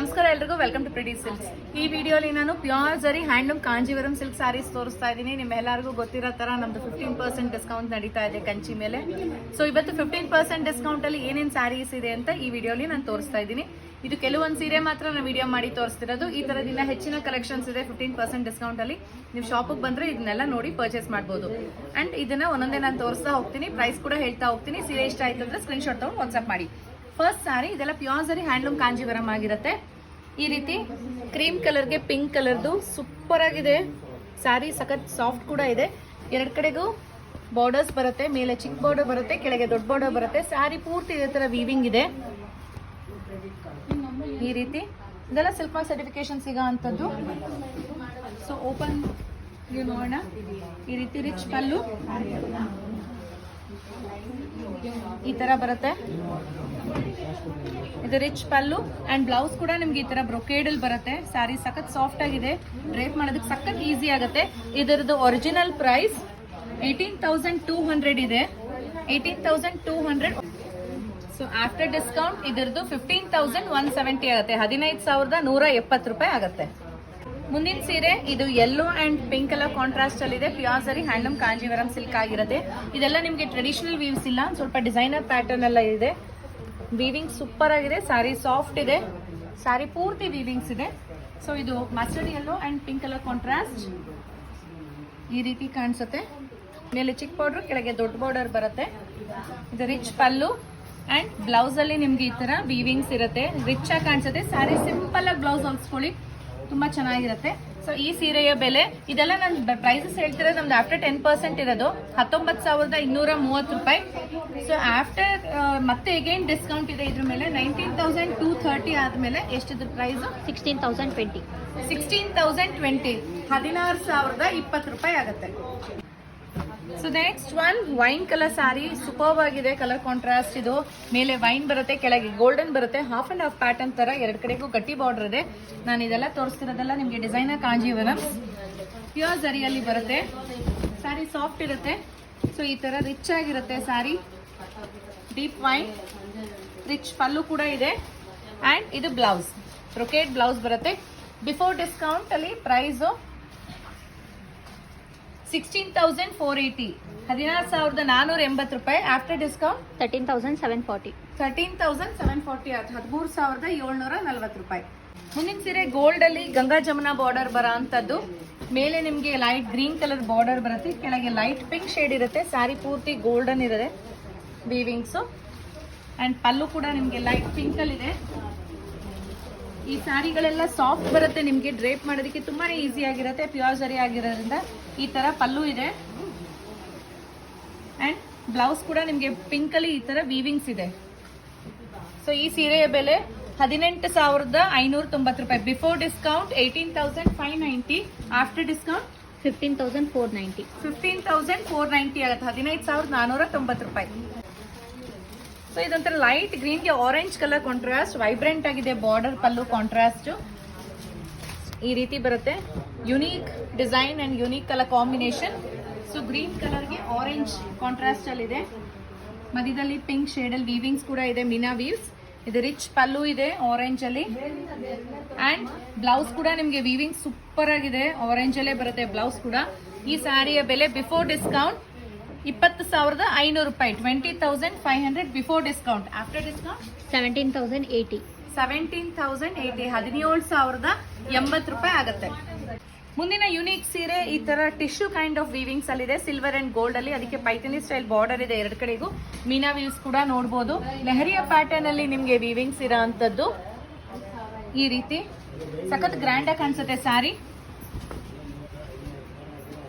ನಮಸ್ಕಾರ ಎಲ್ರಿಗೂ welcome to ಪ್ರಿಡಿ silks ಈ ವಿಡಿಯೋಲಿ ನಾನು ಪ್ಯೂರ್ ಜರಿ ಹ್ಯಾಂಡ್ಲೂಮ್ ಕಾಂಜೀವರಂ ಸಿಲ್ಕ್ ಸ್ಯಾರೀಸ್ ತೋರಿಸ್ತಾ ಇದ್ದೀನಿ. ನಿಮ್ಮೆಲ್ಲರಿಗೂ ಗೊತ್ತಿರೋ ತರ ನಮ್ದು ಫಿಫ್ಟೀನ್ ಪರ್ಸೆಂಟ್ ಡಿಸ್ಕೌಂಟ್ ನಡೀತಾ ಇದೆ ಕಂಚಿ ಮೇಲೆ. ಸೊ ಇವತ್ತು ಫಿಫ್ಟೀನ್ ಪರ್ಸೆಂಟ್ ಡಿಸ್ಕೌಂಟ್ ಅಲ್ಲಿ ಏನೇನು ಸ್ಯಾರೀಸ್ ಇದೆ ಅಂತ ಈ ವಿಡಿಯೋಲಿ ನಾನು ತೋರಿಸ್ತಾ ಇದ್ದೀನಿ. ಇದು ಕೆಲವೊಂದು ಸೀರೆ ಮಾತ್ರ ನಾನು ವಿಡಿಯೋ ಮಾಡಿ ತೋರಿಸ್ತಿರೋದು. ಈ ತರದಿನ ಹೆಚ್ಚಿನ ಕಲೆಕ್ಷನ್ಸ್ ಇದೆ ಫಿಫ್ಟೀನ್ ಪರ್ಸೆಂಟ್ ಡಿಸ್ಕೌಂಟ್ ಅಲ್ಲಿ. ನೀವು ಶಾಪಿಗೆ ಬಂದ್ರೆ ಇದನ್ನೆಲ್ಲ ನೋಡಿ ಪರ್ಚೇಸ್ ಮಾಡ್ಬೋದು. ಅಂಡ್ ಇದನ್ನ ಒಂದೊಂದೇ ನಾನು ತೋರಿಸ್ತಾ ಹೋಗ್ತೀನಿ. ಪ್ರೈಸ್ ಕೂಡ ಹೇಳ್ತಾ ಹೋಗ್ತೀನಿ. ಸೀರೆ ಇಷ್ಟ ಆಯ್ತು ಅಂದರೆ ಸ್ಕ್ರೀನ್ ಶಾಟ್ ತಗೊಂಡು ವಾಟ್ಸ್ಆಪ್ ಮಾಡಿ. ಫಸ್ಟ್ ಸಾರಿ ಇದೆಲ್ಲ ಪ್ಯೂರ್ ಸಾರಿ ಹ್ಯಾಂಡ್ಲೂಮ್ ಕಾಂಜಿವರಂ ಆಗಿರುತ್ತೆ ಈ ರೀತಿ ಕ್ರೀಮ್ ಕಲರ್ಗೆ ಪಿಂಕ್ ಕಲರ್ದು ಸೂಪರ್ ಆಗಿದೆ. ಸ್ಯಾರಿ ಸಖತ್ ಸಾಫ್ಟ್ ಕೂಡ ಇದೆ. ಎರಡು ಕಡೆಗೂ ಬಾರ್ಡರ್ಸ್ ಬರುತ್ತೆ, ಮೇಲೆ ಚಿಕ್ಕ ಬಾರ್ಡರ್ ಬರುತ್ತೆ, ಕೆಳಗೆ ದೊಡ್ಡ ಬಾರ್ಡರ್ ಬರುತ್ತೆ. ಸ್ಯಾರಿ ಪೂರ್ತಿ ಇದೇ ಥರ ವೀವಿಂಗ್ ಇದೆ. ಈ ರೀತಿ. ಇದೆಲ್ಲ ಸಿಲ್ಕ್ ಮಾರ್ಕ್ ಸರ್ಟಿಫಿಕೇಶನ್ ಸಿಗೋ ಅಂಥದ್ದು ಸೊ ಓಪನ್ ನೋಡೋಣ. ಈ ರೀತಿ ರಿಚ್ ಪಲ್ಲು ಈ ತರ ಬರುತ್ತೆ. ಇದು ರಿಚ್ ಪಲ್ಲು ಅಂಡ್ ಬ್ಲೌಸ್ ಕೂಡ ನಿಮ್ಗೆ ಈ ತರ ಬ್ರೋಕೇಡ್ ಅಲ್ಲಿ ಬರುತ್ತೆ. ಸ್ಯಾರಿ ಸಖತ್ ಸಾಫ್ಟ್ ಆಗಿದೆ. ಡ್ರೇಪ್ ಮಾಡೋದಕ್ಕೆ ಸಖತ್ ಈಸಿ ಆಗುತ್ತೆ. ಇದರದ್ದು original price eighteen thousand two hundred ಇದೆ. Eighteen thousand two hundred so after discount ಇದರದ್ದು ಫಿಫ್ಟೀನ್ ತೌಸಂಡ್ ಒನ್ ಸೆವೆಂಟಿ ಆಗುತ್ತೆ. ಹದಿನೈದು ಸಾವಿರದ ನೂರ ಎಪ್ಪತ್ತು ರೂಪಾಯಿ ಆಗುತ್ತೆ. ಮುಂದಿನ ಸೀರೆ, ಇದು yellow and pink colour contrast ಅಲ್ಲಿ ಇದೆ. ಪ್ಯೂರ್ ಸರಿ ಹ್ಯಾಂಡ್ಲೂಮ್ ಕಾಂಜೀವರಂ ಸಿಲ್ಕ್ ಆಗಿರುತ್ತೆ. ಇದೆಲ್ಲ ನಿಮಗೆ ಟ್ರೆಡಿಷನಲ್ ವೀವ್ಸ್ ಇಲ್ಲ. ಸ್ವಲ್ಪ ಡಿಸೈನರ್ ಪ್ಯಾಟರ್ನ್ ಎಲ್ಲ ಇದೆ. ವೀವಿಂಗ್ ಸೂಪರ್ ಆಗಿದೆ. ಸಾರಿ ಸಾಫ್ಟ್ ಇದೆ. ಸಾರಿ ಪೂರ್ತಿ ವೀವಿಂಗ್ಸ್ ಇದೆ. ಸೊ ಇದು mustard yellow and pink colour contrast ಈ ರೀತಿ ಕಾಣಿಸುತ್ತೆ. ಮೇಲೆ ಚಿಕ್ಕ ಪೌಡರ್ ಕೆಳಗೆ ದೊಡ್ಡ ಬಾರ್ಡರ್ ಬರುತ್ತೆ. ಇದು ರಿಚ್ ಪಲ್ಲು ಅಂಡ್ ಬ್ಲೌಸ್ ಅಲ್ಲಿ ನಿಮ್ಗೆ ಈ ತರ ವೀವಿಂಗ್ಸ್ ಇರುತ್ತೆ. ರಿಚ್ ಆಗಿ ಕಾಣಿಸುತ್ತೆ. ಸಾರಿ ಸಿಂಪಲ್ ಆಗಿ ಬ್ಲೌಸ್ ಹೊಲ್ಸ್ಕೊಳ್ಳಿ. ತುಂಬಾ ಚೆನ್ನಾಗಿರುತ್ತೆ. ಸೊ ಈ ಸೀರೆಯ ಬೆಲೆ ಇದೆಲ್ಲ ನಾನು ಪ್ರೈಸಸ್ ಹೇಳ್ತಿರೋದು ನಮ್ದು ಆಫ್ಟರ್ ಟೆನ್ ಪರ್ಸೆಂಟ್ ಇರೋದು. ಹತ್ತೊಂಬತ್ತು ಸಾವಿರದ ಇನ್ನೂರ ಮೂವತ್ತು ರೂಪಾಯಿ. ಸೊ ಆಫ್ಟರ್ ಮತ್ತೆ ಅಗೈನ್ ಡಿಸ್ಕೌಂಟ್ ಇದೆ ಇದ್ರ ಮೇಲೆ ನೈನ್ಟೀನ್ ತೌಸಂಡ್ ಟೂ ಥರ್ಟಿ ಆದ್ಮೇಲೆ ಎಷ್ಟಿದ್ರ price sixteen thousand twenty sixteen thousand twenty ಹದಿನಾರು ಸಾವಿರದ ಇಪ್ಪತ್ತು ರೂಪಾಯಿ ಆಗುತ್ತೆ. So next one wine colour sari super ಆಗಿದೆ ಕಲರ್ ಕಾಂಟ್ರಾಸ್ಟ್ ಇದು. ಮೇಲೆ ವೈನ್ ಬರುತ್ತೆ, ಕೆಳಗೆ ಗೋಲ್ಡನ್ ಬರುತ್ತೆ. ಹಾಫ್ ಅಂಡ್ ಹಾಫ್ ಪ್ಯಾಟರ್ನ್ ತರ ಎರಡು ಕಡೆಗೂ ಗಟ್ಟಿ ಬಾರ್ಡರ್ ಇದೆ. ನಾನು ಇದೆಲ್ಲ ತೋರಿಸ್ತಿರೋದೆಲ್ಲ ನಿಮಗೆ ಡಿಸೈನರ್ ಕಾಂಜೀವರಂ ಪ್ಯೂರ್ ಜರಿಯಲ್ಲಿ ಬರುತ್ತೆ. ಸ್ಯಾರಿ ಸಾಫ್ಟ್ ಇರುತ್ತೆ. ಸೊ ಈ ತರ ರಿಚ್ ಆಗಿರುತ್ತೆ sari deep wine rich pallu ಕೂಡ ಇದೆ. ಆ್ಯಂಡ್ ಇದು ಬ್ಲೌಸ್ ಬ್ರೊಕೇಟ್ ಬ್ಲೌಸ್ ಬರುತ್ತೆ. ಬಿಫೋರ್ ಡಿಸ್ಕೌಂಟ್ ಅಲ್ಲಿ price sixteen thousand four eighty ಹದಿನಾರು ಸಾವಿರದ ನಾನೂರ ಎಂಬತ್ತು ರೂಪಾಯಿ after discount thirteen thousand seven forty thirteen thousand seven forty ಆಯ್ತು. ಹದಿಮೂರು ಸಾವಿರದ ಏಳ್ನೂರ ನಲ್ವತ್ತು ರೂಪಾಯಿ. ಮುಂದಿನ ಸೀರೆ ಗೋಲ್ಡ್ ಅಲ್ಲಿ ಗಂಗಾ ಜಮುನಾ ಬಾರ್ಡರ್ ಬರೋ ಅಂಥದ್ದು ಮೇಲೆ ನಿಮಗೆ ಲೈಟ್ ಗ್ರೀನ್ ಕಲರ್ ಬಾರ್ಡರ್ ಬರುತ್ತೆ. ಕೆಳಗೆ ಲೈಟ್ ಪಿಂಕ್ ಶೇಡ್ ಇರುತ್ತೆ. ಸ್ಯಾರಿ ಪೂರ್ತಿ ಗೋಲ್ಡನ್ ಇರುತ್ತೆ. ವೀವಿಂಗ್ಸು ಆ್ಯಂಡ್ ಪಲ್ಲು ಕೂಡ ನಿಮಗೆ ಲೈಟ್ ಪಿಂಕಲ್ಲಿ ಇದೆ. ಈ ಸ್ಯಾರಿಗಳೆಲ್ಲ ಸಾಫ್ಟ್ ಬರುತ್ತೆ ನಿಮಗೆ. ಡ್ರೇಪ್ ಮಾಡೋದಕ್ಕೆ ತುಂಬಾನೇ ಈಸಿ ಆಗಿರುತ್ತೆ. ಪ್ಯೂರ್ ಜರಿ ಆಗಿರೋದ್ರಿಂದ ಈ ತರ ಪಲ್ಲು ಇದೆ. ಅಂಡ್ ಬ್ಲೌಸ್ ಕೂಡ ನಿಮಗೆ ಪಿಂಕ್ ಅಲ್ಲಿ ಈ ತರ ವೀವಿಂಗ್ಸ್ ಇದೆ. ಸೊ ಈ ಸೀರೆಯ ಬೆಲೆ ಹದಿನೆಂಟು ಸಾವಿರದ ಐನೂರ ತೊಂಬತ್ತು ರೂಪಾಯಿ. Before discount eighteen thousand five ninety after discount fifteen thousand four ninety fifteen thousand four ninety ಆಗುತ್ತೆ. ಹದಿನೈದು ಸಾವಿರದ ನಾನೂರ ತೊಂಬತ್ತು ರೂಪಾಯಿ. ಸೊ ಇದೊಂಥರ ಲೈಟ್ ಗ್ರೀನ್ಗೆ ಆರೆಂಜ್ ಕಲರ್ ಕಾಂಟ್ರಾಸ್ಟ್ ವೈಬ್ರೆಂಟ್ ಆಗಿದೆ ಬಾರ್ಡರ್ ಪಲ್ಲು ಕಾಂಟ್ರಾಸ್ಟ್ ಈ ರೀತಿ ಬರುತ್ತೆ. Unique design and unique colour combination so green ಕಲರ್ಗೆ orange contrast ಅಲ್ಲಿ ಇದೆ. ಮಧ್ಯದಲ್ಲಿ ಪಿಂಕ್ ಶೇಡಲ್ಲಿ ವೀವಿಂಗ್ಸ್ ಕೂಡ ಇದೆ ಮಿನಾ ವೀವ್ಸ್ ಇದು ರಿಚ್ ಪಲ್ಲು ಇದೆ ಆರೆಂಜ್ ಅಲ್ಲಿ. ಅಂಡ್ ಬ್ಲೌಸ್ ಕೂಡ ನಿಮಗೆ ವೀವಿಂಗ್ ಸೂಪರ್ ಆಗಿದೆ ಆರೆಂಜ್ ಅಲ್ಲೇ ಬರುತ್ತೆ ಬ್ಲೌಸ್ ಕೂಡ. ಈ ಸ್ಯಾರಿಯ ಬೆಲೆ ಬಿಫೋರ್ ಡಿಸ್ಕೌಂಟ್ ಇಪ್ಪತ್ತು ಸಾವಿರದ ಐನೂರು ರೂಪಾಯಿ twenty thousand five hundred before discount after discount seventeen thousand eighty seventeen thousand eighty ಹದಿನೇಳು ಸಾವಿರದ ಎಂಬತ್ತು ರೂಪಾಯಿ ಆಗುತ್ತೆ. ಮುಂದಿನ ಯುನೀಕ್ ಸೀರೆ ಈ ತರ ಟಿಶ್ಯೂ ಕೈಂಡ್ ಆಫ್ ವೀವಿಂಗ್ಸ್ ಅಲ್ಲಿ ಇದೆ. ಸಿಲ್ವರ್ ಅಂಡ್ ಗೋಲ್ಡ್ ಅಲ್ಲಿ. ಅದಕ್ಕೆ ಪೈಥನಿ ಸ್ಟೈಲ್ ಬಾರ್ಡರ್ ಇದೆ ಎರಡು ಕಡೆಗೂ. ಮೀನಾ ವೀವ್ಸ್ ಕೂಡ ನೋಡಬಹುದು ನೆಹರಿಯ ಪ್ಯಾಟರ್ನ್ ಅಲ್ಲಿ ನಿಮ್ಗೆ ವೀವಿಂಗ್ಸ್ ಇರೋ ಅಂತದ್ದು ಈ ರೀತಿ. ಸಖತ್ ಗ್ರ್ಯಾಂಡ್ ಆಗಿ ಕಾಣಿಸುತ್ತೆ ಸ್ಯಾರಿ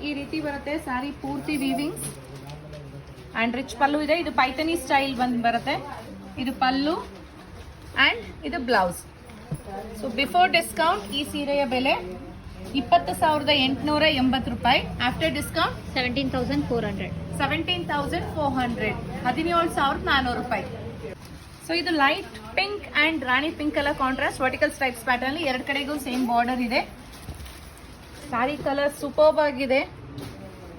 ಈ ರೀತಿ ಬರುತ್ತೆ ಸ್ಯಾರಿ ಪೂರ್ತಿ ವೀವಿಂಗ್ಸ್ ಅಂಡ್ ರಿಚ್ ಪಲ್ಲು ಇದೆ. ಇದು ಪೈಥನಿ ಸ್ಟೈಲ್ ಬಂದ್ ಬರುತ್ತೆ. ಇದು ಪಲ್ಲು ಅಂಡ್ ಇದು ಬ್ಲೌಸ್ ಸೊ ಬಿಫೋರ್ ಡಿಸ್ಕೌಂಟ್ ಈ ಸೀರೆಯ ಬೆಲೆ ಇಪ್ಪತ್ತು ಸಾವಿರದ ಎಂಟುನೂರ ಎಂಬತ್ತು ರೂಪಾಯಿ. After discount seventeen thousand four hundred. Seventeen thousand four hundred. ಹದಿನೇಳು ಸಾವಿರದ ನಾನ್ನೂರು ರೂಪಾಯಿ. ಸೊ ಇದು light pink and rani pink colour contrast vertical stripes pattern ಎರಡು ಕಡೆಗೂ ಸೇಮ್ ಬಾರ್ಡರ್ ಇದೆ. ಸ್ಯಾರಿ ಕಲರ್ ಸೂಪರ್ಬ್ ಆಗಿದೆ.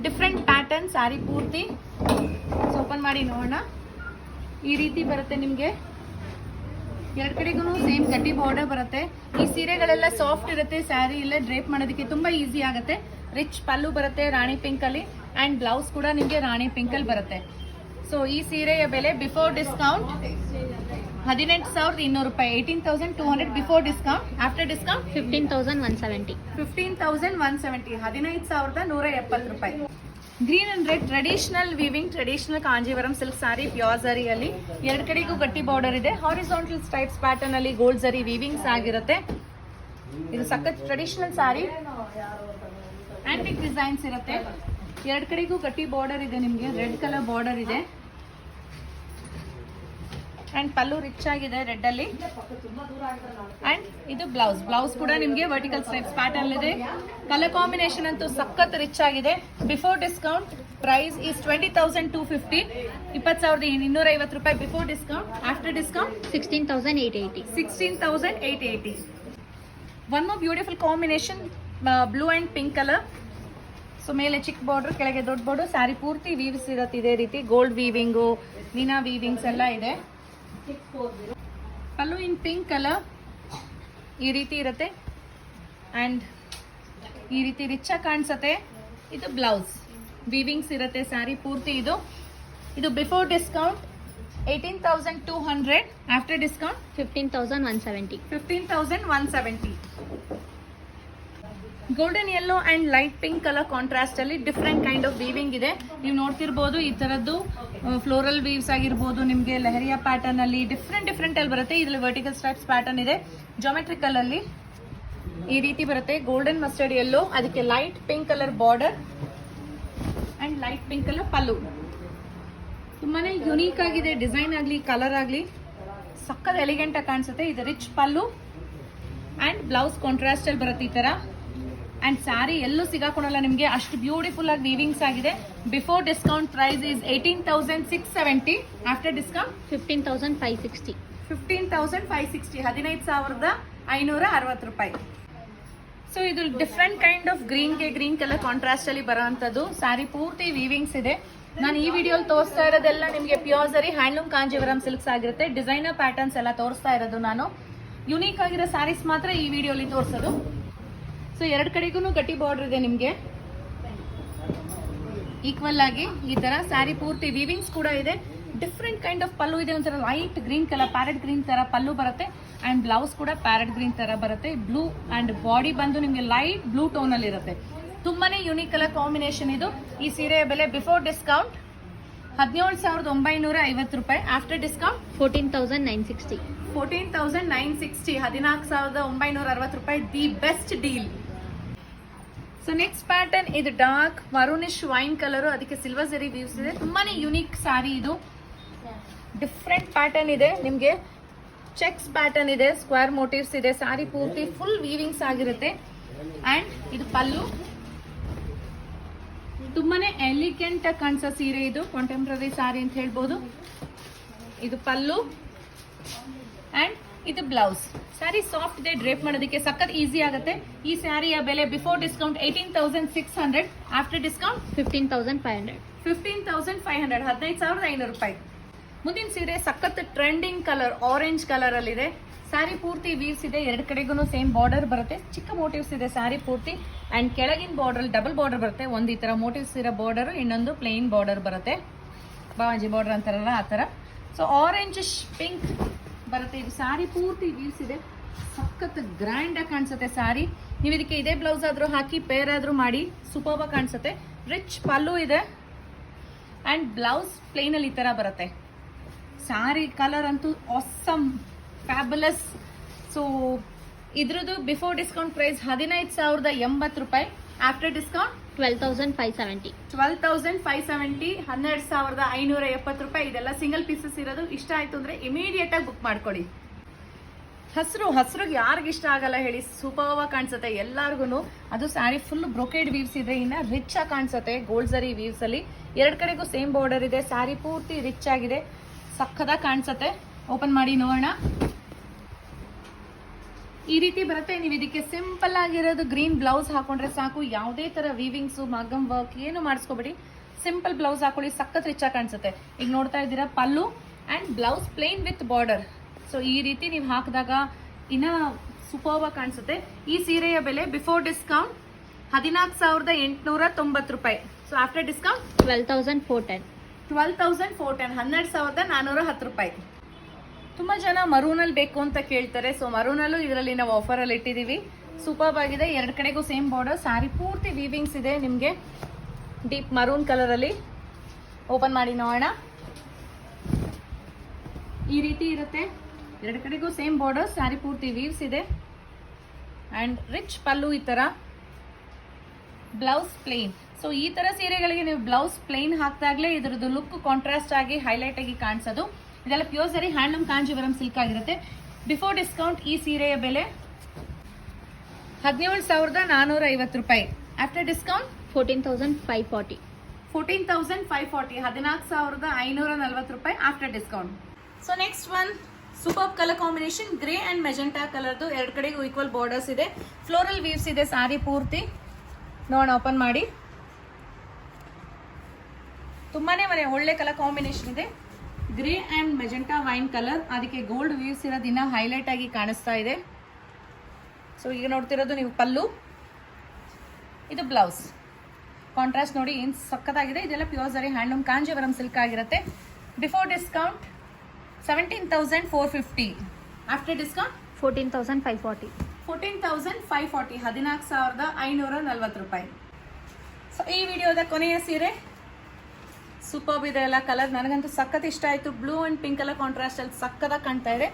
ಡಿಫ್ರೆಂಟ್ ಪ್ಯಾಟರ್ನ್ ಸಾರಿ ಪೂರ್ತಿ. ಓಪನ್ ಮಾಡಿ ನೋಡೋಣ. ಈ ರೀತಿ ಬರುತ್ತೆ ನಿಮಗೆ. ಎರಡ್ ಕಡೆಗೂ ಸೇಮ್ ಗಟ್ಟಿ ಬಾರ್ಡರ್ ಬರುತ್ತೆ. ಈ ಸೀರೆಗಳೆಲ್ಲ ಸಾಫ್ಟ್ ಇರುತ್ತೆ ಸ್ಯಾರಿ ಇಲ್ಲ ಡ್ರೇಪ್ ಮಾಡೋದಕ್ಕೆ ತುಂಬಾ ಈಸಿ ಆಗುತ್ತೆ. ರಿಚ್ ಪಲ್ಲು ಬರುತ್ತೆ ರಾಣಿ ಪಿಂಕ್ ಅಲ್ಲಿ ಅಂಡ್ ಬ್ಲೌಸ್ ಕೂಡ ನಿಮಗೆ ರಾಣಿ ಪಿಂಕ್ ಅಲ್ಲಿ ಬರುತ್ತೆ. ಸೊ ಈ ಸೀರೆಯ ಬೆಲೆ ಬಿಫೋರ್ ಡಿಸ್ಕೌಂಟ್ ಹದಿನೆಂಟು ಸಾವಿರದ ಇನ್ನೂರು ರೂಪಾಯಿ eighteen thousand two hundred before discount after discount fifteen thousand one seventy fifteen thousand one seventy ಹದಿನೈದು ಸಾವಿರದ ನೂರ ಎಪ್ಪತ್ತು ರೂಪಾಯಿ. Green and red traditional weaving traditional Kanjeevaram silk sari pure ಜರಿಯಲ್ಲಿ ಎರಡು ಕಡೆಗೂ ಗಟ್ಟಿ ಬಾರ್ಡರ್ ಇದೆ. ಹಾರಿಸಾಂಟಲ್ ಸ್ಟ್ರೈಪ್ಸ್ ಪ್ಯಾಟರ್ನ್ ಅಲ್ಲಿ ಗೋಲ್ಡ್ ಜರಿ ವಿವಿಂಗ್ಸ್ ಆಗಿರುತ್ತೆ. ಇದು ಸಖತ್ ಟ್ರೆಡಿಷನಲ್ ಸಾರಿ ಆಂಟಿಕ್ ಡಿಸೈನ್ಸ್ ಇರುತ್ತೆ. ಎರಡು ಕಡೆಗೂ ಗಟ್ಟಿ ಬಾರ್ಡರ್ ಇದೆ ನಿಮಗೆ. ರೆಡ್ ಕಲರ್ ಬಾರ್ಡರ್ ಇದೆ. ಅಂಡ್ ಪಲ್ಲು ರಿಚ್ ಆಗಿದೆ ರೆಡ್ ಅಲ್ಲಿ. ಅಂಡ್ ಇದು ಬ್ಲೌಸ್ ಬ್ಲೌಸ್ ಕೂಡ ನಿಮಗೆ ವರ್ಟಿಕಲ್ ಸ್ಟೈಪ್ ಪ್ಯಾಟರ್ನ್ ಇದೆ. ಕಲರ್ ಕಾಂಬಿನೇಷನ್ ಅಂತೂ ಸಖತ್ ರಿಚ್ ಆಗಿದೆ. Before discount price is twenty thousand two fifty ಇಪ್ಪತ್ತು ಸಾವಿರದ ಇನ್ನೂರ ಐವತ್ತು ರೂಪಾಯಿ before discount after discount sixteen thousand eight eighty sixteen thousand eight eighty one more beautiful combination blue and pink colour so ಮೇಲೆ ಚಿಕ್ಕ ಬಾರ್ಡರ್ ಕೆಳಗೆ ದೊಡ್ಡ ಬಾರ್ಡರ್ ಸ್ಯಾರಿ ಪೂರ್ತಿ ವೀವ್ಸ್ ಇರತ್ತೆ ಇದೇ ರೀತಿ. ಗೋಲ್ಡ್ ವೀವಿಂಗು ಮೀನಾ ವೀವಿಂಗ್ಸ್ ಎಲ್ಲ ಇದೆ. ಪಲ್ಲು ಇನ್ ಪಿಂಕ್ ಕಲರ್ ಈ ರೀತಿ ಇರುತ್ತೆ. ಆ್ಯಂಡ್ ಈ ರೀತಿ ರಿಚ್ ಆಗಿ ಕಾಣಿಸುತ್ತೆ. ಇದು ಬ್ಲೌಸ್ ವಿವಿಂಗ್ಸ್ ಇರುತ್ತೆ ಸ್ಯಾರಿ ಪೂರ್ತಿ ಇದು. ಇದು before discount eighteen thousand two hundred after discount fifteen thousand one seventy fifteen thousand one seventy golden yellow and light pink colour contrast ಅಲ್ಲಿ ಡಿಫ್ರೆಂಟ್ ಕೈಂಡ್ ಆಫ್ ವೀವಿಂಗ್ ಇದೆ. ನೀವು ನೋಡ್ತಿರ್ಬೋದು ಈ ತರದ್ದು ಫ್ಲೋರಲ್ ವೀವ್ಸ್ ಆಗಿರ್ಬೋದು, ನಿಮಗೆ ಲೆಹರಿಯಾ ಪ್ಯಾಟರ್ನ್ ಅಲ್ಲಿ ಡಿಫ್ರೆಂಟ್ ಡಿಫ್ರೆಂಟ್ ಅಲ್ಲಿ ಬರುತ್ತೆ. ಇದರಲ್ಲಿ ವರ್ಟಿಕಲ್ ಸ್ಟ್ರೈಪ್ಸ್ ಪ್ಯಾಟರ್ನ್ ಇದೆ. ಜಾಮೆಟ್ರಿಕಲ್ ಅಲ್ಲಿ ಈ ರೀತಿ ಬರುತ್ತೆ. ಗೋಲ್ಡನ್ ಮಸ್ಟರ್ಡ್ ಎಲ್ಲೋ ಅದಕ್ಕೆ light pink colour border and light pink colour pallu. ತುಂಬಾನೇ ಯುನೀಕ್ ಆಗಿದೆ. ಡಿಸೈನ್ ಆಗಲಿ ಕಲರ್ ಆಗಲಿ ಸಕ್ಕತ್ ಎಲಿಗೆಂಟ್ ಆಗಿ ಕಾಣಿಸುತ್ತೆ. ಇದು rich pallu. And blouse contrast ಅಲ್ಲಿ ಬರುತ್ತೆ ಈ ತರ. ಅಂಡ್ ಸ್ಯಾರಿ ಎಲ್ಲೂ ಸಿಗಾಕೊಳಲ್ಲ ನಿಮಗೆ. ಅಷ್ಟು ಬ್ಯೂಟಿಫುಲ್ ಆಗಿ ವೀವಿಂಗ್ಸ್ ಆಗಿದೆ. Before discount price is eighteen after thousand five sixty ಹದಿನೈದು ಸಾವಿರದ ಐನೂರ ಅರವತ್ತು ರೂಪಾಯಿ. ಸೊ ಇದು ಡಿಫ್ರೆಂಟ್ ಕೈಂಡ್ ಆಫ್ ಗ್ರೀನ್ಗೆ ಗ್ರೀನ್ ಕಲರ್ ಕಾಂಟ್ರಾಸ್ಟ್ ಅಲ್ಲಿ ಬರೋವಂಥದ್ದು. ಸ್ಯಾರಿ ಪೂರ್ತಿ ವೀವಿಂಗ್ಸ್ ಇದೆ. ನಾನು ಈ ವಿಡಿಯೋಲಿ ತೋರಿಸ್ತಾ ಇರೋದೆಲ್ಲ ನಿಮಗೆ pure sari handloom Kanjeevaram silks ಆಗಿರುತ್ತೆ. ಡಿಸೈನರ್ ಪ್ಯಾಟರ್ನ್ಸ್ ಎಲ್ಲ ತೋರಿಸ್ತಾ ಇರೋದು ನಾನು. ಯುನೀಕ್ ಆಗಿರೋ ಸ್ಯಾರೀಸ್ ಮಾತ್ರ ಈ ವಿಡಿಯೋಲಿ ತೋರಿಸೋದು. ಸೊ ಎರಡು ಕಡೆಗೂ ಗಟ್ಟಿ ಬಾರ್ಡರ್ ಇದೆ ನಿಮಗೆ. ಈಕ್ವಲ್ ಆಗಿ ಈ ತರ ಸ್ಯಾರಿ ಪೂರ್ತಿ ವಿವಿಂಗ್ಸ್ ಕೂಡ ಇದೆ. ಡಿಫ್ರೆಂಟ್ ಕೈಂಡ್ ಆಫ್ ಪಲ್ಲು ಇದೆ. ಒಂಥರ light green colour parrot green ತರ ಪಲ್ಲು ಬರುತ್ತೆ. ಅಂಡ್ ಬ್ಲೌಸ್ ಕೂಡ ಪ್ಯಾರೆಟ್ ಗ್ರೀನ್ ತರ ಬರುತ್ತೆ. ಬ್ಲೂ ಅಂಡ್ ಬಾಡಿ ಬಂದು ನಿಮಗೆ ಲೈಟ್ ಬ್ಲೂ ಟೋನ್ ಅಲ್ಲಿ ಇರುತ್ತೆ. ತುಂಬಾನೇ ಯುನೀಕ್ ಕಲರ್ ಕಾಂಬಿನೇಷನ್ ಇದು. ಈ ಸೀರೆಯ ಬೆಲೆ ಬಿಫೋರ್ ಡಿಸ್ಕೌಂಟ್ ಹದಿನೇಳು ಸಾವಿರದ ಒಂಬೈನೂರ ಐವತ್ತು ರೂಪಾಯಿ. After discount fourteen thousand nine sixty fourteen thousand nine sixty ಹದಿನಾಲ್ಕು ಸಾವಿರದ ಒಂಬೈನೂರ ಅರವತ್ತು ರೂಪಾಯಿ. The best deal so next pattern ಇದು ಡಾರ್ಕ್ ಮರೂನಿಶ್ ವೈನ್ ಕಲರ್ ಅದಕ್ಕೆ ಸಿಲ್ವರ್ ಸರಿ ವ್ಯೂಸ್ ಇದೆ. ತುಂಬಾನೇ ಯುನೀಕ್ ಸಾರಿ ಇದು. ಡಿಫ್ರೆಂಟ್ ಪ್ಯಾಟರ್ನ್ ಇದೆ. ನಿಮಗೆ ಚೆಕ್ಸ್ ಪ್ಯಾಟರ್ನ್ ಇದೆ ಸ್ಕ್ವೇರ್ ಮೋಟಿವ್ಸ್ ಇದೆ ಸಾರಿ ಪೂರ್ತಿ ಫುಲ್ ವೀವಿಂಗ್ಸ್ ಆಗಿರುತ್ತೆ. ಅಂಡ್ ಇದು ಪಲ್ಲು. ತುಂಬಾನೇ ಎಲಿಗೆಂಟ್ ಆಗಿ ಕಾಣಿಸೋ ಸೀರೆ ಇದು. ಕಾಂಟೆಂಪ್ರರಿ ಸಾರಿ ಅಂತ ಹೇಳ್ಬೋದು. ಇದು ಪಲ್ಲು. ಅಂಡ್ ಇದು ಬ್ಲೌಸ್. ಸ್ಯಾರಿ ಸಾಫ್ಟ್ ಇದೆ ಡ್ರೇಪ್ ಮಾಡೋದಕ್ಕೆ ಸಖತ್ ಈಸಿ ಆಗುತ್ತೆ. ಈ ಸ್ಯಾರಿಯ ಬೆಲೆ before discount eighteen thousand six hundred after discount fifteen thousand five hundred. Fifteen thousand five hundred ಹದಿನೈದು ಸಾವಿರದ ಐನೂರು ರೂಪಾಯಿ. ಮುಂದಿನ ಸೀರೆ ಸಖತ್ ಟ್ರೆಂಡಿಂಗ್ ಕಲರ್ ಆರೆಂಜ್ ಕಲರ್ ಅಲ್ಲಿ ಇದೆ ಸ್ಯಾರಿ ಪೂರ್ತಿ ವೀವ್ಸ್ ಇದೆ ಎರಡು ಕಡೆಗೂ ಸೇಮ್ ಬಾರ್ಡರ್ ಬರುತ್ತೆ. ಚಿಕ್ಕ ಮೋಟಿವ್ಸ್ ಇದೆ ಸ್ಯಾರಿ ಪೂರ್ತಿ. ಅಂಡ್ ಕೆಳಗಿನ ಬಾರ್ಡರ್ ಡಬಲ್ ಬಾರ್ಡರ್ ಬರುತ್ತೆ. ಒಂದು ಈ ತರ ಮೋಟಿವ್ಸ್ ಇರೋ ಬಾರ್ಡರ್ ಇನ್ನೊಂದು ಪ್ಲೇನ್ ಬಾರ್ಡರ್ ಬರುತ್ತೆ. ಬಾವಾಜಿ ಬಾರ್ಡರ್ ಅಂತಾರಲ್ಲ ಆ ಥರ ಸೊ ಆರೆಂಜ್ ಪಿಂಕ್ ಬರುತ್ತೆ. ಇದು ಸಾರಿ ಪೂರ್ತಿ ವೀವ್ಸ್ ಇದೆ. ಸಖತ್ ಗ್ರ್ಯಾಂಡ್ ಆಗಿ ಕಾಣಿಸುತ್ತೆ ಸಾರಿ. ನೀವು ಇದಕ್ಕೆ ಇದೇ ಬ್ಲೌಸ್ ಆದ್ರೂ ಹಾಕಿ ಪೇರ್ ಆದ್ರೂ ಮಾಡಿ ಸೂಪರ್ ಕಾಣಿಸುತ್ತೆ. ರಿಚ್ ಪಲ್ಲು ಇದೆ. ಅಂಡ್ ಬ್ಲೌಸ್ ಪ್ಲೇನ್ ಅಲ್ಲಿ ಈ ಥರ ಬರುತ್ತೆ. ಸಾರಿ ಕಲರ್ ಅಂತೂ ಆಸಮ್ ಫ್ಯಾಬಲಸ್ ಸೊ ಇದ್ರದ್ದು ಬಿಫೋರ್ ಡಿಸ್ಕೌಂಟ್ ಪ್ರೈಸ್ ಹದಿನೈದು ಸಾವಿರದ ಎಂಬತ್ತು ರೂಪಾಯಿ. After discount twelve thousand five seventy twelve thousand five seventy ಹನ್ನೆರಡು ಸಾವಿರದ ಐನೂರ ಎಪ್ಪತ್ತು ರೂಪಾಯಿ. ಇದೆಲ್ಲ ಸಿಂಗಲ್ ಪೀಸಸ್ ಇರೋದು. ಇಷ್ಟ ಆಯ್ತು ಅಂದ್ರೆ ಇಮಿಡಿಯೇಟ್ ಆಗಿ ಬುಕ್ ಮಾಡ್ಕೊಳ್ಳಿ. ಹಸಿರು ಹಸಿರಿಗೆ ಯಾರಿಗೆ ಇಷ್ಟ ಆಗಲ್ಲ ಹೇಳಿ ಸೂಪರ್ವಾಗಿ ಕಾಣಿಸುತ್ತೆ ಎಲ್ಲಾರ್ಗು ಅದು ಸ್ಯಾರಿ ಫುಲ್ ಬ್ರೊಕೇಡ್ ವೀವ್ಸ್ ಇದೆ. ಇನ್ನ ರಿಚ್ ಆಗಿ ಕಾಣಿಸುತ್ತೆ ಗೋಲ್ಡ್ ಸರಿ ವೀವ್ಸ್ ಅಲ್ಲಿ. ಎರಡು ಕಡೆಗೂ ಸೇಮ್ ಬಾರ್ಡರ್ ಇದೆ. ಸ್ಯಾರಿ ಪೂರ್ತಿ ರಿಚ್ ಆಗಿದೆ. ಸಕ್ಕದಾಗಿ ಕಾಣಿಸುತ್ತೆ. ಓಪನ್ ಮಾಡಿ ನೋಡೋಣ. ಈ ರೀತಿ ಬರುತ್ತೆ. ನೀವು ಇದಕ್ಕೆ ಸಿಂಪಲ್ ಆಗಿರೋದು ಗ್ರೀನ್ ಬ್ಲೌಸ್ ಹಾಕೊಂಡ್ರೆ ಸಾಕು. ಯಾವುದೇ ತರ ವೀವಿಂಗ್ಸು ಮಗಮ್ ವರ್ಕ್ ಏನು ಮಾಡಿಸ್ಕೊಬೇಡಿ. ಸಿಂಪಲ್ ಬ್ಲೌಸ್ ಹಾಕೊಳ್ಳಿ, ಸಖತ್ ರಿಚ್ ಆಗಿ ಕಾಣಿಸುತ್ತೆ. ಈಗ ನೋಡ್ತಾ ಇದ್ದೀರಾ, pallu and blouse plain with border so ಈ ರೀತಿ ನೀವು ಹಾಕಿದಾಗ ಇನ್ನ ಸೂಪರ್ವಾಗಿ ಕಾಣಿಸುತ್ತೆ. ಈ ಸೀರೆಯ ಬೆಲೆ ಬಿಫೋರ್ ಡಿಸ್ಕೌಂಟ್ ಹದಿನಾಲ್ಕು ಸಾವಿರದ ಎಂಟುನೂರ ತೊಂಬತ್ತು ರೂಪಾಯಿ. So after discount twelve thousand four ten twelve thousand four ten ಹನ್ನೆರಡು ಸಾವಿರದ ನಾನ್ನೂರ ಹತ್ತು ರೂಪಾಯಿ. ತುಂಬ ಜನ ಮರೂನಲ್ಲಿ ಬೇಕು ಅಂತ ಕೇಳ್ತಾರೆ. ಸೊ ಮರೂನಲ್ಲೂ ಇದರಲ್ಲಿ ನಾವು ಆಫರಲ್ಲಿ ಇಟ್ಟಿದ್ದೀವಿ ಸೂಪರ್ಬ್ ಆಗಿದೆ. ಎರಡು ಕಡೆಗೂ ಸೇಮ್ ಬಾರ್ಡರ್ ಸ್ಯಾರಿ ಪೂರ್ತಿ ವೀವಿಂಗ್ಸ್ ಇದೆ ನಿಮಗೆ. ಡೀಪ್ ಮರೂನ್ ಕಲರಲ್ಲಿ ಓಪನ್ ಮಾಡಿ ನೋಡೋಣ. ಈ ರೀತಿ ಇರುತ್ತೆ. ಎರಡು ಕಡೆಗೂ ಸೇಮ್ ಬಾರ್ಡರ್ ಸ್ಯಾರಿ ಪೂರ್ತಿ ವೀವ್ಸ್ ಇದೆ. ಆ್ಯಂಡ್ ರಿಚ್ ಪಲ್ಲು ಈ ಥರ ಬ್ಲೌಸ್ ಪ್ಲೇನ್ ಸೊ ಈ ತರ ಸೀರೆಗಳಿಗೆ ನೀವು ಬ್ಲೌಸ್ ಪ್ಲೇನ್ ಹಾಕಿದಾಗಲೇ ಇದರದ್ದು ಲುಕ್ ಕಾಂಟ್ರಾಸ್ಟ್ ಆಗಿ ಹೈಲೈಟ್ ಆಗಿ ಕಾಣಿಸೋದು. ಇದೆಲ್ಲ pure sari handloom Kanjeevaram silk ಆಗಿರುತ್ತೆ. ಬಿಫೋರ್ ಡಿಸ್ಕೌಂಟ್ ಈ ಸೀರೆಯ ಬೆಲೆ ಹದಿನೇಳು ಸಾವಿರದ ನಾನೂರ ಐವತ್ತು ರೂಪಾಯಿ. After discount fourteen thousand five forty fourteen thousand five forty ಹದಿನಾಲ್ಕು ಸಾವಿರದ ಐನೂರ ನಲ್ವತ್ತು ರೂಪಾಯಿ after discount so next one super colour combination grey and magenta ಕಲರ್ದು ಎರಡು ಕಡೆಗೂ ಈಕ್ವಲ್ ಬಾರ್ಡರ್ಸ್ ಇದೆ. ಫ್ಲೋರಲ್ ವೀವ್ಸ್ ಇದೆ ಸಾರಿ ಪೂರ್ತಿ. ನೋಡೋಣ ಓಪನ್ ಮಾಡಿ. ತುಂಬಾನೇ ಮನೆ ಒಳ್ಳೆ ಕಲರ್ ಕಾಂಬಿನೇಷನ್ ಇದೆ. Grey and magenta wine colour. ಅದಕ್ಕೆ ಗೋಲ್ಡ್ ವ್ಯೂಸ್ ಇರೋದು ಇನ್ನ ಹೈಲೈಟ್ ಆಗಿ ಕಾಣಿಸ್ತಾ ಇದೆ. ಸೊ ಈಗ ನೋಡ್ತಿರೋದು ನೀವು ಪಲ್ಲು. ಇದು ಬ್ಲೌಸ್ ಕಾಂಟ್ರಾಸ್ಟ್ ನೋಡಿ ಏನು ಸಕ್ಕತ್ತಾಗಿದೆ ಇದೆಲ್ಲ pure sari handloom Kanjeevaram silk ಆಗಿರುತ್ತೆ. Before discount seventeen thousand four fifty after discount fourteen thousand five forty fourteen thousand five forty ಹದಿನಾಲ್ಕು ಸಾವಿರದ ಐನೂರ ನಲ್ವತ್ತು ರೂಪಾಯಿ. ಸೊ ಈ ವಿಡಿಯೋದ ಕೊನೆಯ ಸೀರೆ ಸೂಪರ್ಬ್ ಇದೆ ಎಲ್ಲ ಕಲರ್ ನನಗಂತೂ ಸಖತ್ ಇಷ್ಟ ಆಯಿತು. ಬ್ಲೂ ಆ್ಯಂಡ್ ಪಿಂಕ್ ಎಲ್ಲ ಕಾಂಟ್ರಾಸ್ಟ್ ಅಲ್ಲಿ ಸಖತ್ತಾಗಿ ಕಾಣ್ತಾ ಇದೆ.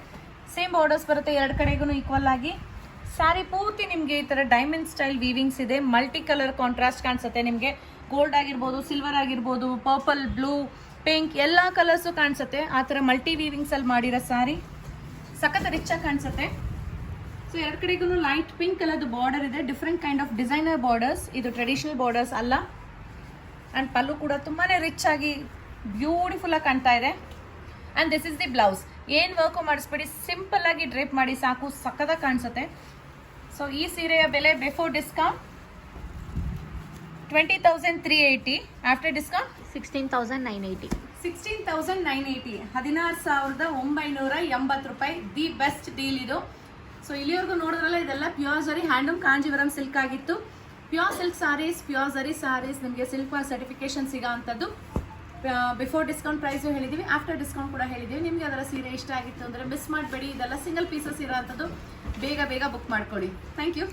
ಸೇಮ್ ಬಾರ್ಡರ್ಸ್ ಬರುತ್ತೆ ಎರಡು ಕಡೆಗೂ ಈಕ್ವಲ್ ಆಗಿ. ಸ್ಯಾರಿ ಪೂರ್ತಿ ನಿಮಗೆ ಈ ಥರ ಡೈಮಂಡ್ ಸ್ಟೈಲ್ ವೀವಿಂಗ್ಸ್ ಇದೆ. ಮಲ್ಟಿ ಕಲರ್ ಕಾಂಟ್ರಾಸ್ಟ್ ಕಾಣಿಸುತ್ತೆ ನಿಮಗೆ. ಗೋಲ್ಡ್ ಆಗಿರ್ಬೋದು ಸಿಲ್ವರ್ ಆಗಿರ್ಬೋದು ಪರ್ಪಲ್ ಬ್ಲೂ ಪಿಂಕ್ ಎಲ್ಲ ಕಲರ್ಸು ಕಾಣಿಸುತ್ತೆ. ಆ ಥರ ಮಲ್ಟಿ ವೀವಿಂಗ್ಸಲ್ಲಿ ಮಾಡಿರೋ ಸ್ಯಾರಿ ಸಖತ್ ರಿಚ್ ಆಗಿ ಕಾಣಿಸುತ್ತೆ. ಸೊ ಎರಡು ಕಡೆಗೂ ಲೈಟ್ ಪಿಂಕ್ ಕಲರ್ದು ಬಾರ್ಡರ್ ಇದೆ. Different kind of designer borders ಇದು ಟ್ರೆಡಿಷನಲ್ ಬಾರ್ಡರ್ಸ್ ಅಲ್ಲ. ಆ್ಯಂಡ್ ಪಲ್ಲು ಕೂಡ ತುಂಬಾ ರಿಚ್ ಆಗಿ ಬ್ಯೂಟಿಫುಲ್ ಆಗಿ ಕಾಣ್ತಾ ಇದೆ and this is the blouse ಏನು ವರ್ಕು ಮಾಡಿಸ್ಬೇಡಿ ಸಿಂಪಲ್ ಆಗಿ ಡ್ರೇಪ್ ಮಾಡಿ ಸಾಕು ಸಕ್ಕದಾಗಿ ಕಾಣಿಸುತ್ತೆ ಸೊ ಈ ಸೀರೆಯ ಬೆಲೆ before discount twenty thousand three eighty after discount sixteen thousand nine eighty sixteen thousand nine eighty ಹದಿನಾರು ಸಾವಿರದ ಒಂಬೈನೂರ ಎಂಬತ್ತು ರೂಪಾಯಿ ದಿ ಬೆಸ್ಟ್ ಡೀಲ್ ಇದು. ಸೊ ಇಲ್ಲಿವರೆಗೂ ನೋಡಿದ್ರಲ್ಲ ಇದೆಲ್ಲ pure sari handloom Kanjivaram silk ಆಗಿತ್ತು. Pure silk sarees pure zari sarees ನಿಮಗೆ ಸಿಲ್ಕ್ ಸರ್ಟಿಫಿಕೇಶನ್ ಸಿಗೋ ಅಂಥದ್ದು ಬಿಫೋರ್ ಡಿಸ್ಕೌಂಟ್ ಪ್ರೈಸು ಹೇಳಿದ್ದೀವಿ ಆಫ್ಟರ್ ಡಿಸ್ಕೌಂಟ್ ಕೂಡ ಹೇಳಿದ್ದೀವಿ ನಿಮಗೆ ಅದರ ಸೀರೆ ಇಷ್ಟ ಆಗಿತ್ತು ಅಂದರೆ ಮಿಸ್ ಮಾಡಬೇಡಿ. ಇದೆಲ್ಲ ಸಿಂಗಲ್ ಪೀಸಸ್ ಇರೋ ಅಂಥದ್ದು ಬೇಗ ಬೇಗ ಬುಕ್ ಮಾಡ್ಕೊಳ್ಳಿ ಥ್ಯಾಂಕ್ ಯು